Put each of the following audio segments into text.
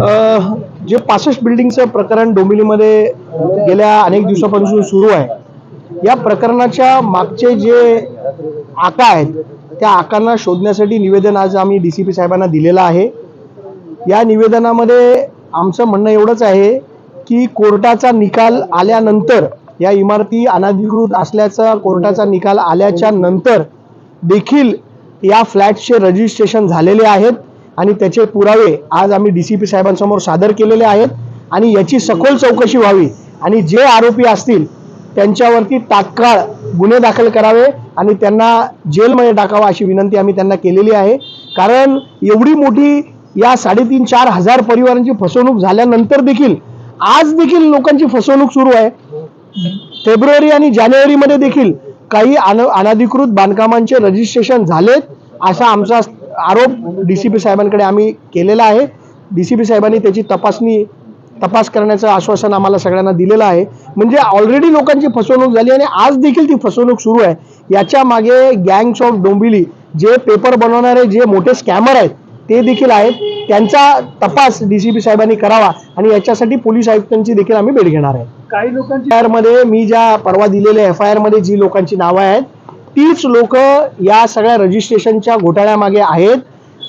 जे पासष्ट बिल्डिंगचं प्रकरण डोंबिवलीमध्ये गेल्या अनेक दिवसापासून सुरू आहे. या प्रकरणाच्या मागचे जे आका आहेत त्या आकांना शोधण्यासाठी निवेदन आज आम्ही डी सी पी साहेबांना दिलेलं आहे. या निवेदनामध्ये आमचं म्हणणं एवढंच आहे की कोर्टाचा निकाल आल्यानंतर या इमारती अनधिकृत असल्याचा कोर्टाचा निकाल आल्याच्यानंतर देखील या फ्लॅटचे रजिस्ट्रेशन झालेले आहेत. आणि त्याचे पुरावे आज आम्ही डी सी पी साहेबांसमोर सादर केलेले आहेत. आणि याची सखोल चौकशी व्हावी. आणि जे आरोपी असतील त्यांच्यावरती तात्काळ गुन्हे दाखल करावे आणि त्यांना जेलमध्ये टाकावा अशी विनंती आम्ही त्यांना केलेली आहे. कारण एवढी मोठी या साडेतीन चार हजार परिवारांची फसवणूक झाल्यानंतर देखील आज देखील लोकांची फसवणूक सुरू आहे. फेब्रुवारी आणि जानेवारीमध्ये देखील काही अन अनधिकृत बांधकामांचे रजिस्ट्रेशन झालेत असा आमचा आरोप डी सी पी साहेबांकडे आम्ही केलेला आहे. डी सी पी साहेबांनी त्याची तपासणी तपास करण्याचं आश्वासन आम्हाला सगळ्यांना दिलेलं आहे. म्हणजे ऑलरेडी लोकांची फसवणूक झाली आणि आज देखील ती फसवणूक सुरू आहे. याच्या मागे गँग्स ऑफ डोंबिवली जे पेपर बनवणारे जे मोठे स्कॅमर आहेत ते देखील आहेत. त्यांचा तपास डी सी पी साहेबांनी करावा आणि याच्यासाठी पोलीस आयुक्तांची देखील आम्ही भेट घेणार आहे. काही लोकांची एफ आयमध्ये मी ज्या परवा दिलेल्या एफ आय आरमध्ये जी लोकांची नावं आहेत तीच लोक या सगळ्या रजिस्ट्रेशनच्या घोटाळ्यामागे आहेत.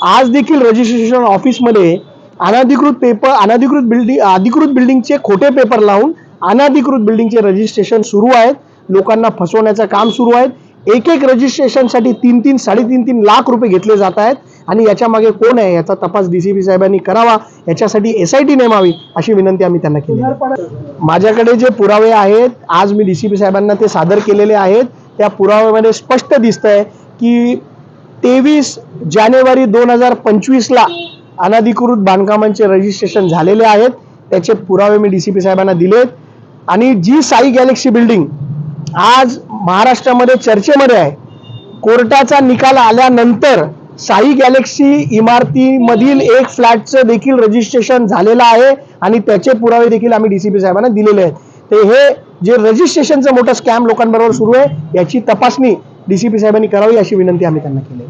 आज देखील रजिस्ट्रेशन ऑफिसमध्ये अनधिकृत पेपर अनधिकृत बिल्डिंग अधिकृत बिल्डिंगचे खोटे पेपर लावून अनधिकृत बिल्डिंगचे रजिस्ट्रेशन सुरू आहेत. लोकांना फसवण्याचं काम सुरू आहे एक एक रजिस्ट्रेशनसाठी तीन तीन साडेतीन तीन लाख रुपये घेतले जात आहेत. आणि याच्या मागे कोण आहे याचा तपास डी सी पी साहेबांनी करावा याच्यासाठी एस आय टी नेमावी अशी विनंती आम्ही त्यांना केली माझ्याकडे जे पुरावे आहेत आज मी डी सी पी साहेबांना ते सादर केलेले आहेत. त्या पुराव्यामध्ये स्पष्ट दिसतंय की तेवीस जानेवारी दोन हजार पंचवीसला अनधिकृत बांधकामांचे रजिस्ट्रेशन झालेले आहेत. त्याचे पुरावे मी डी सी पी साहेबांना दिलेत. आणि जी साई गॅलेक्सी बिल्डिंग आज महाराष्ट्रामध्ये चर्चेमध्ये आहे. कोर्टाचा निकाल आल्यानंतर साई गॅलेक्सी इमारतीमधील एक फ्लॅटचं देखील रजिस्ट्रेशन झालेलं आहे. आणि त्याचे पुरावे देखील आम्ही डी सी पी साहेबांना दिलेले आहेत. ते हे जे रजिस्ट्रेशनचं मोठं स्कॅम लोकांबरोबर सुरू आहे याची तपासणी डीसीपी साहेबांनी करावी अशी विनंती आम्ही त्यांना केली